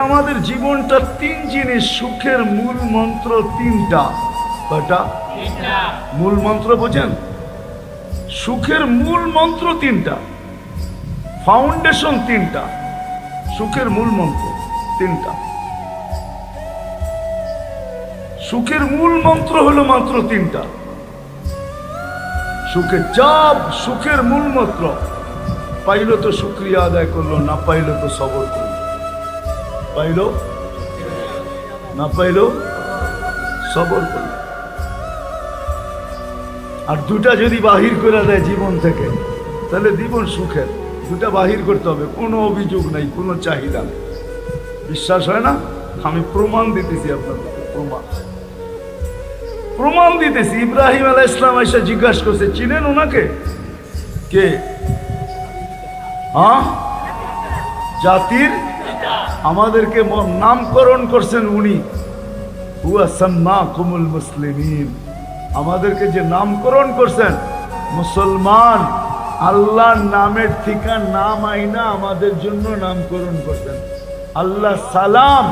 আমাদের জীবনটা তিন জিনিস সুখের মূল মন্ত্র তিনটা। কয়টা? মূল মন্ত্র বোঝেন? সুখের মূল মন্ত্র তিনটা। ফাউন্ডেশন তিনটা। সুখের মূল মন্ত্র তিনটা। সুখের মূল মন্ত্র হলো মাত্র তিনটা। সুখের চাপ সুখের মূল মন্ত্র। পাইলো তো শুক্রিয়া আদায় করল না পাইলো তো সবর করল। পাইলো? না পাইলো? সবর করল। আর দুটা যদি বাহির করে দেয় জীবন থেকে, তাহলে জীবন সুখের। দুটা বাহির করতে হবে, কোনো অভিযোগ নাই, কোনো চাহিদা নেই। বিশ্বাস হয় না? আমি প্রমাণ দিতেছি আপনাদেরকে, প্রমাণ। প্রমাণ দিতেছি, ইব্রাহিম আলাহ ইসলাম এসে জিজ্ঞাসা করছে, চিনেন ওনাকে? কে? হ্যাঁ? জাতির আমাদেরকে নামকরণ করছেন উনি। কুমুল মুসলিমিন। আমাদেরকে যে নামকরণ করছেন, মুসলমান, আল্লাহর নামের ঠিকা নাম আইনা আমাদের জন্য নামকরণ করছেন। আল্লাহ সালাম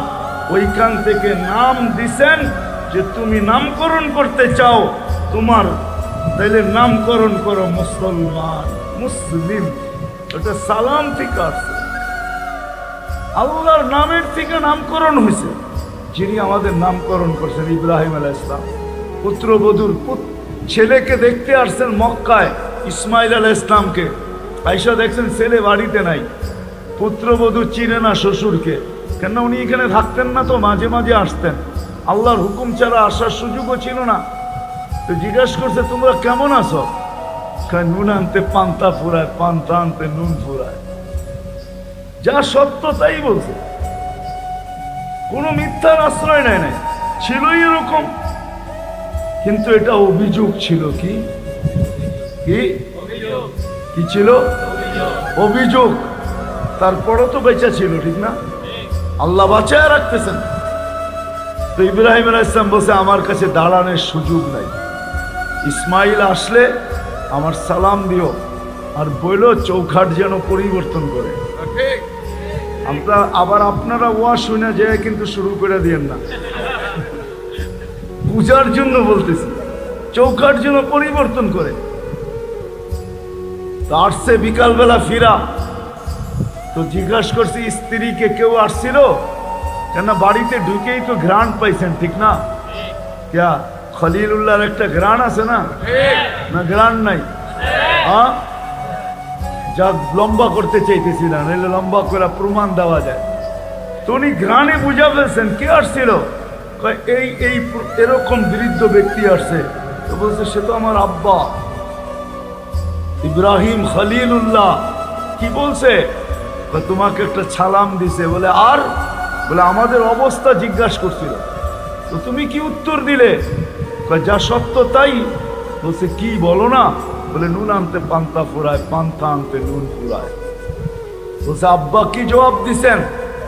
ওইখান থেকে নাম দিছেন যে তুমি নামকরণ করতে চাও, তোমার তাইলে নামকরণ করো মুসলমান, মুসলিম। ওটা সালাম থেকে আসছে আল্লাহর নামের থেকে নামকরণ হয়েছে যিনি আমাদের নামকরণ করছেন, ইব্রাহিম আলাহ ইসলাম পুত্রবধূর পুত- ছেলেকে দেখতে আসছেন মক্কায় ইসমাইল আলাহ ইসলামকে আইসা দেখছেন, ছেলে বাড়িতে নাই। পুত্রবধূ চিনে না শ্বশুরকে। কেন উনি এখানে থাকতেন না তো, মাঝে মাঝে আসতেন। আল্লাহর হুকুম ছাড়া আসার সুযোগও ছিল না। তো জিজ্ঞাসা করছে, তোমরা কেমন আছো? নুন আনতে পান্তা ফুরায়, পান্তা আনতে নুন ফুরায়। যা সত্য তাই বলছে। কোনো মিথ্যার আশ্রয় নেয় নাই। ছিলই এরকম। কিন্তু এটা অভিযোগ ছিল কি? কি? ছিল? অভিযোগ। তারপরও তো বেঁচে ছিল, ঠিক না? আল্লাহ বাঁচায় রাখতেছেন। তো ইব্রাহিম ইসলাম বলছে, আমার কাছে দাঁড়ানোর সুযোগ নাই। ইসমাইল আসলে আমার সালাম দিও আর বইল চৌখাট যেন পরিবর্তন করে। আমরা আবার আপনারা ওয়া শুনে যায় কিন্তু শুরু করে দিয়েন না। পূজার জন্য বলতেছি চৌকার জন্য পরিবর্তন করে। তো আসছে বিকালবেলা ফিরা। তো জিজ্ঞাসা করছি স্ত্রীকে কেউ আসছিল? কেন বাড়িতে ঢুকেই তো ঘ্রাণ পাইছেন ঠিক না? ক্যা খলিলুল্লাহর একটা ঘ্রাণ আছে না? না ঘ্রাণ নাই। হ্যাঁ যা লম্বা করতে চাইতেছি না, নাহলে লম্বা করে প্রমাণ দেওয়া যায়। তো উনি ঘ্রাণে বুঝা ফেলছেন, কে আসছিল? এই এই এরকম বৃদ্ধ ব্যক্তি আসছে। তো বলছে, সে তো আমার আব্বা। ইব্রাহিম খলিলুল্লাহ, কি বলছে? তোমাকে একটা ছালাম দিছে। বলে, আর? বলে, আমাদের অবস্থা জিজ্ঞাসা করছিল। তো তুমি কি উত্তর দিলে? যা সত্য তাই। বলছে, কি বলো না? বলে, নুন আনতে পান্তা ফুরায়, পান্তা আনতে নুন ফুরায়। বলছে, আব্বা কি জবাব দিছেন?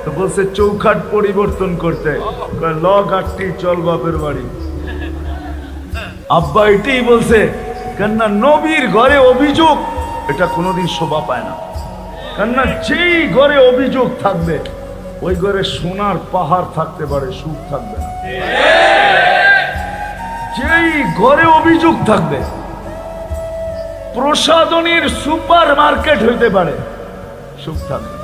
তো বলছে, চৌখাট পরিবর্তন করতে। ল গাঠটি চল বাপের বাড়ি। আব্বা এটাই বলছে, কেননা নবীর ঘরে অভিযোগ, এটা কোনোদিন শোভা পায় না। কেননা যেই ঘরে অভিযোগ থাকবে, ওই ঘরে সোনার পাহাড় থাকতে পারে, সুখ থাকবে না। যেই ঘরে অভিযোগ থাকবে প্রসাদনীর সুপার মার্কেট হইতে পারে। সুখ থাকবে।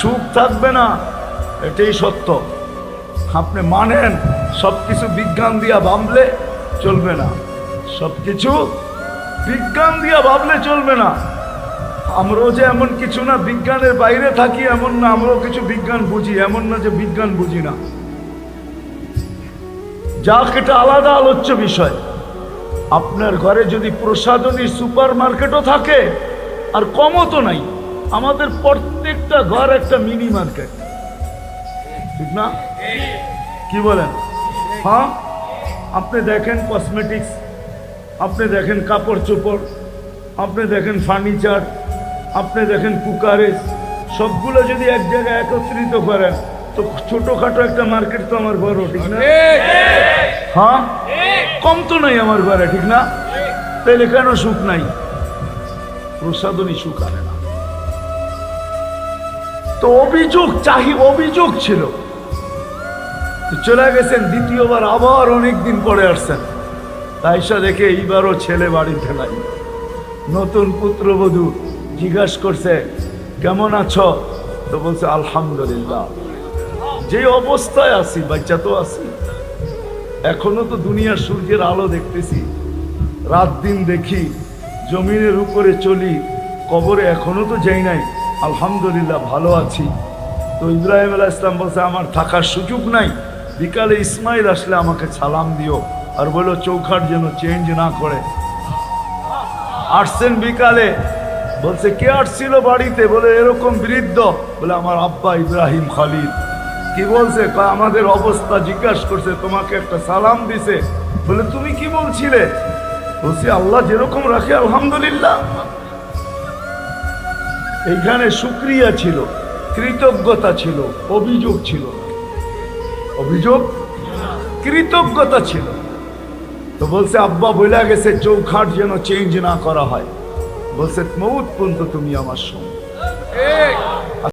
সুখ থাকবে না, এটাই সত্য। আপনি মানেন সব কিছু বিজ্ঞান দিয়া ভাবলে চলবে না। সবকিছু বিজ্ঞান দিয়া ভাবলে চলবে না। আমরাও যে এমন কিছু না, বিজ্ঞানের বাইরে থাকি এমন না, আমরাও কিছু বিজ্ঞান বুঝি, এমন না যে বিজ্ঞান বুঝি না। যাক, এটা আলাদা আলোচ্য বিষয়। আপনার ঘরে যদি প্রসাদনী সুপার মার্কেটও থাকে আর কমও তো নাই আমাদের প্রত্যেকটা ঘর একটা মিনি মার্কেট। ঠিক না? কি বলেন? হ্যাঁ? আপনি দেখেন কসমেটিক্স আপনি দেখেন কাপড় চোপড় আপনি দেখেন ফার্নিচার আপনি দেখেন কুকারেস সবগুলো যদি এক জায়গায় একত্রিত করেন তো ছোটোখাটো একটা মার্কেট তো আমার ঘরও ঠিক না? হ্যাঁ? কম তো নাই আমার ঘরে, ঠিক না? তাইলে কেন সুখ নাই। প্রসাদনী সুখ আনে না। তো অভিযোগ চাহি, অভিযোগ ছিল। চলে গেছেন, দ্বিতীয়বার আবার অনেক দিন পরে আসছেন। তাইসা দেখে এইবারও ছেলে বাড়িতে নাই নতুন পুত্রবধূ জিজ্ঞাস করছে, কেমন আছো? তো বলছে, আলহামদুলিল্লাহ। যে অবস্থায় আছি, বাচ্চা তো আছি। এখনও তো দুনিয়ার সূর্যের আলো দেখতেছি। রাত দিন দেখি, জমিনের উপরে চলি, কবরে এখনও তো যাই নাই। আলহামদুলিল্লাহ ভালো আছি। তো ইব্রাহিম আলাহ ইসলাম বলছে, আমার থাকার সুযোগ নাই। বিকালে ইসমাইল আসলে আমাকে সালাম দিও আর বলো চৌখাট যেন চেঞ্জ না করে। আসছেন বিকালে। বলছে, কে আসছিল বাড়িতে? বলে, এরকম বৃদ্ধ। বলে, আমার আব্বা ইব্রাহিম খালিদ। কি বলছে? আমাদের অবস্থা জিজ্ঞাসা করছে, তোমাকে একটা সালাম দিছে। বলে, তুমি কি বলছিলে? বলছি, আল্লাহ যেরকম রাখে, আলহামদুলিল্লাহ। এইখানে সুক্রিয়া ছিল, কৃতজ্ঞতা ছিল, অভিযোগ ছিল। অভিযোগ? কৃতজ্ঞতা ছিল। তো বলছে, আব্বা বইলা গেছে, চৌখাট যেন চেঞ্জ না করা হয়। বলছে, মৌত পর্যন্ত তুমি আমার সঙ্গে।